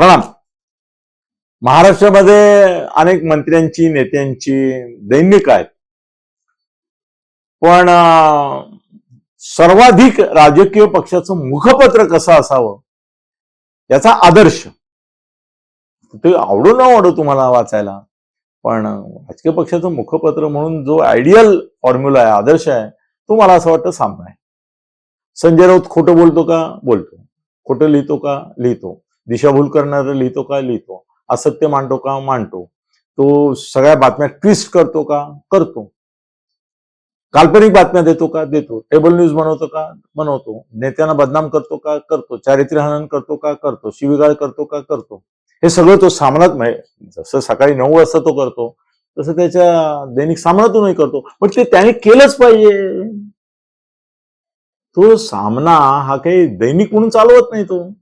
प्रणाम. महाराष्ट्रामध्ये अनेक मंत्र्यांची नेत्यांची दैनिक आहेत. पण सर्वाधिक राजकीय पक्षाचं मुखपत्र कसं असावं? याचा आदर्श. ते आवडो न आवडो तुम्हाला वाचायला पण राजकीय पक्षाचं मुखपत्र म्हणून जो आयडियल फॉर्म्युला आहे आदर्श आहे तो मला असं वाटतं सामना आहे. संजय राऊत खोटं बोलतो का? बोलतो. खोटं लिहितो का? लिहितो. दिशाभूल करणारं लिहितो का लिहितो. असत्य मांडतो का मांडतो. तो सगळ्या बातम्या ट्विस्ट करतो का? करतो. काल्पनिक बातम्या देतो का? देतो. टेबल न्यूज बनवतो का? बनवतो. नेत्यांना बदनाम करतो का? करतो. चारित्र्यहनन करतो का? करतो. शिविगाळ करतो का? करतो. हे सगळं तो सामनात म्हणजे जसं सकाळी नऊ वाजता तो करतो तसं त्याच्या दैनिक सामनातूनही करतो. पण ते त्याने केलंच पाहिजे. तो सामना हा काही दैनिक म्हणून चालवत नाही तो.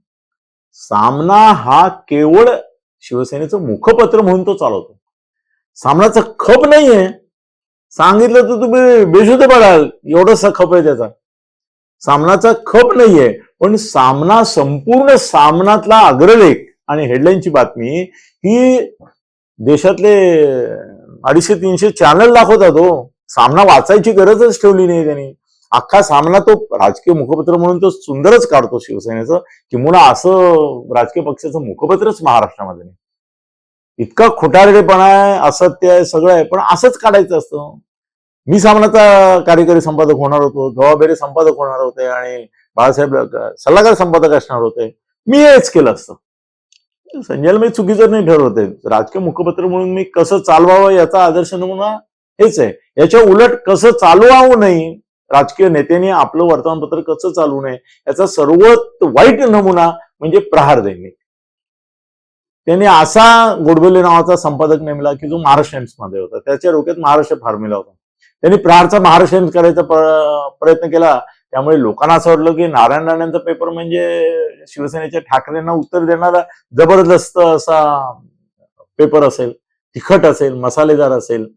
सामना हा केवळ शिवसेनेचं मुखपत्र म्हणून तो चालवतो. सामनाचा खप नाहीये. सांगितलं तर तुम्ही बेशुद्ध पडाल. एवढंसा खप आहे त्याचा. सामनाचा खप नाहीये. पण सामना संपूर्ण सामनातला अग्रलेख आणि हेडलाईनची बातमी ही देशातले अडीचशे तीनशे चॅनल दाखवतात हो. सामना वाचायची गरजच ठेवली नाही त्यांनी. अख्खा सामना तो राजकीय मुखपत्र म्हणून तो सुंदरच काढतो शिवसेनेचं. किंवा असं राजकीय पक्षाचं मुखपत्रच महाराष्ट्रामध्ये नाही. इतका खोटारडेपणा आहे असत्य आहे सगळं आहे पण असंच काढायचं असतं. मी सामनाचा कार्यकारी संपादक होणार होतो जबाबदारी संपादक होणार होते आणि बाळासाहेब सल्लागार संपादक असणार होते. मी हेच केलं असतं. संजयला मी चुकीचं नाही ठरवत आहे. राजकीय मुखपत्र म्हणून मी कसं चालवावं याचा आदर्श नमुना हेच आहे. याच्या उलट कसं चालवावं नाही राजकीय नेत्यांनी आपलं वर्तमानपत्र कसं चालू नये याचा सर्वात वाईट नमुना म्हणजे प्रहार दैनिक. त्यांनी असा गोडबोले नावाचा संपादक नेमला की जो महाराष्ट्र टाइम्समध्ये होता. त्याच्या डोक्यात महाराष्ट्र फार्म्युला होता. त्यांनी प्रहारचा महाराष्ट्र टाइम्स करायचा प्रयत्न केला. त्यामुळे लोकांना असं वाटलं की नारायण राणेंचा पेपर म्हणजे शिवसेनेच्या ठाकरेंना उत्तर देणारा जबरदस्त असा पेपर असेल तिखट असेल मसालेदार असेल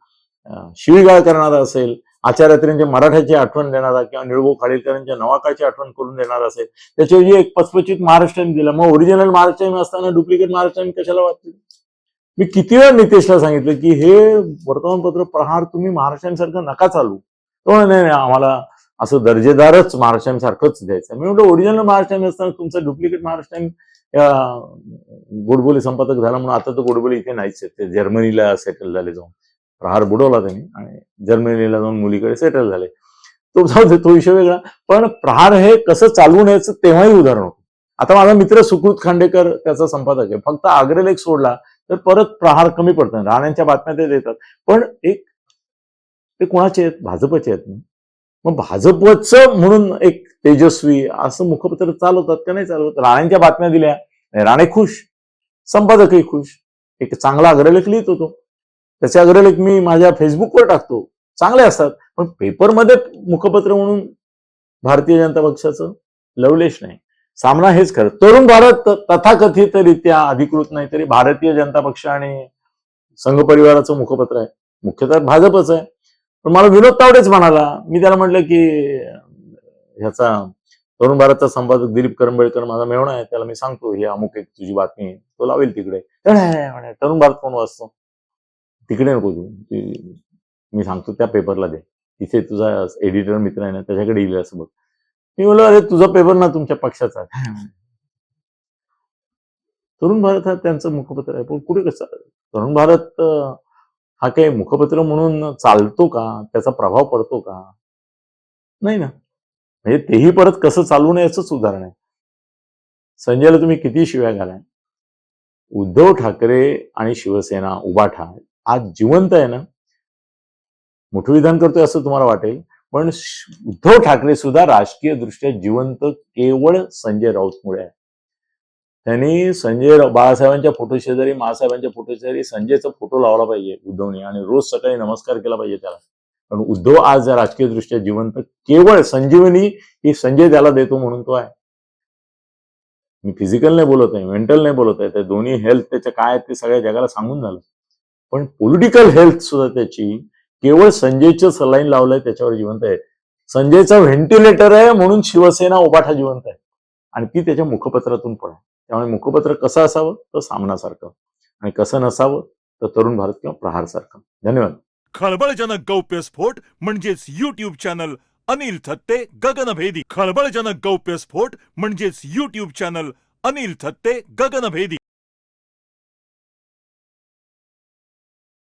शिवीगाळ करणारा असेल आचार्यात्रींच्या मराठ्याची आठवण देणारा किंवा निळगो खाडीलकरांच्या नवाकाची आठवण करून देणारा असेल. त्याच्याऐवजी एक पचपचित महाराष्ट्रांनी दिला. मग ओरिजिनल महाराष्ट्र असताना डुप्लिकेट महाराष्ट्रांनी कशाला वाचले? मी किती वेळा नितेशला सांगितलं की हे वर्तमानपत्र प्रहार तुम्ही महाराष्ट्रांसारखं नका चालू. तो नाही नाही आम्हाला असं दर्जेदारच महाराष्ट्रांसारखंच द्यायचं मी म्हणतो ओरिजिनल महाराष्ट्र असताना तुमचं डुप्लिकेट महाराष्ट्राने गोडबोली संपादक झाला म्हणून आता तर गोडबोली इथे नाहीच आहेत. ते जर्मनीला सेटल झाले जाऊन. प्रहार बुडवला त्यांनी आणि जर्मनीला जाऊन मुलीकडे सेटल झाले. तो जाऊ दे, तो विषय वेगळा. पण प्रहार हे कसं चालवून यायचं तेव्हाही उदाहरण होतं. आता माझा मित्र सुकृत खांडेकर त्याचा संपादक आहे. फक्त आग्रेलेख सोडला तर परत प्रहार कमी पडतात. राण्यांच्या बातम्या ते देतात. पण एक ते कोणाचे आहेत? भाजपचे आहेत ना. मग भाजपचं म्हणून एक तेजस्वी असं मुखपत्र चालवतात का नाही चालवत? राण्यांच्या बातम्या दिल्या राणे खुश संपादकही खुश. एक चांगला अग्रलेख लिहित होतो. त्याचे अग्रलेख मी माझ्या फेसबुकवर टाकतो. चांगले असतात. पण पेपरमध्ये मुखपत्र म्हणून भारतीय जनता पक्षाचं लवलेश नाही. सामना हेच खरं. तरुण भारत तथाकथितरित्या अधिकृत नाही तरी भारतीय जनता पक्ष आणि संघ परिवाराचं मुखपत्र आहे. मुख्यतः भाजपच आहे. पण मला विनोद तावडेच म्हणाला. मी त्याला म्हटलं की ह्याचा तरुण भारतचा संपादक दिलीप करंबेळकर माझा मेवणा आहे. त्याला मी सांगतो ही अमुक एक तुझी बातमी तो लावेल तिकडे. तरुण भारत कोण वाचतो? तिकडे नको तू. मी सांगतो त्या पेपरला दे. तिथे तुझा एडिटर मित्र आहे ना त्याच्याकडे येईल असं बघ. मी म्हणलो अरे तुझा पेपर ना तुमच्या पक्षाचा. तरुण भारत हा त्यांचं मुखपत्र आहे. पण कुठे कसं? तरुण भारत हा काही मुखपत्र म्हणून चालतो का? त्याचा प्रभाव पडतो का? नाही ना. म्हणजे तेही परत कसं चालू नये याचंच उदाहरण आहे. संजयला तुम्ही किती शिव्या घालाय? उद्धव ठाकरे आणि शिवसेना उबाठा आज जिवंत आहे ना? मोठं विधान करतोय असं तुम्हाला वाटेल पण उद्धव ठाकरे सुद्धा राजकीय दृष्ट्या जिवंत केवळ संजय राऊतमुळे आहे. त्यांनी संजय बाळासाहेबांच्या फोटो शेजारी महासाहेबांच्या फोटो शेजारी संजयचा फोटो लावला पाहिजे उद्धवने आणि रोज सकाळी नमस्कार केला पाहिजे त्याला. पण उद्धव आज राजकीय दृष्ट्या जिवंत केवळ संजीवनी ही संजय त्याला देतो म्हणून तो आहे. मी फिजिकल नाही बोलत आहे मेंटल नाही बोलत आहे ते दोन्ही हेल्थ त्याच्या काय आहेत ते सगळ्या जगाला सांगून झालं. पण पॉलिटिकल हेल्थ सुद्धा त्याची केवळ संजयचं सलाईन लावलंय त्याच्यावर जिवंत आहे. संजयचा व्हेंटिलेटर आहे म्हणून शिवसेना उभाठा जिवंत आहे. आणि ती त्याच्या मुखपत्रातून पण आहे. त्यामुळे मुखपत्र कसं असावं? तर सामनासारखं. आणि कसं नसावं? तर तरुण भारत किंवा प्रहारसारखं. धन्यवाद. खळबळजनक गौप्यस्फोट म्हणजेच युट्यूब चॅनल अनिल थत्ते गगनभेदी खळबळजनक गौप्यस्फोट म्हणजेच युट्यूब चॅनल अनिल थत्ते गगनभेदी